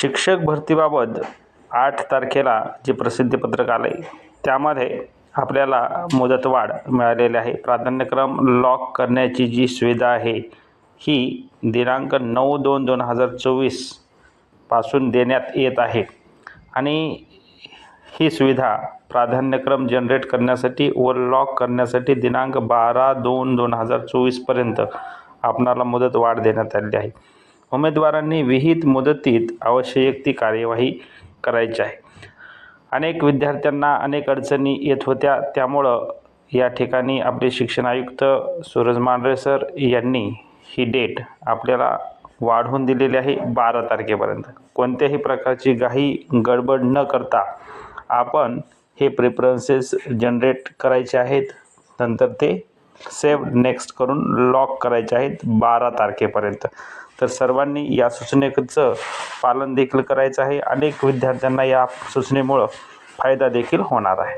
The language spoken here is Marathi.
शिक्षक भरतीबाबत आठ तारखेला जे प्रसिद्धीपत्रक आलं आहे त्यामध्ये आपल्याला मुदतवाढ मिळालेली आहे. प्राधान्यक्रम लॉक करण्याची जी सुविधा आहे ही दिनांक नऊ दोन दोन हजार चोवीसपासून देण्यात येत आहे. आणि ही सुविधा प्राधान्यक्रम जनरेट करण्यासाठी व लॉक करण्यासाठी दिनांक बारा दोन दोन हजार चोवीसपर्यंत आपणाला मुदत वाढ देण्यात आलेली आहे. उमेदवारांनी विहित मुदतीत आवश्यक ती कार्यवाही करायची आहे. अनेक विद्यार्थ्यांना अनेक अडचणी येत होत्या. त्यामुळं या ठिकाणी आपले शिक्षण आयुक्त सूरज मांढरे सर यांनी ही डेट आपल्याला वाढवून दिलेली आहे बारा तारखेपर्यंत. कोणत्याही प्रकारची काही गडबड न करता आपण हे प्रेफरन्सेस जनरेट करायचे आहेत. नंतर ते सेव्ह नेक्स्ट करून लॉक करायचे आहेत बारा तारखेपर्यंत. तर सर्वांनी या सूचनेचं पालन देखील करायचं आहे. अनेक विद्यार्थ्यांना या सूचनेमुळं फायदा देखील होणार आहे.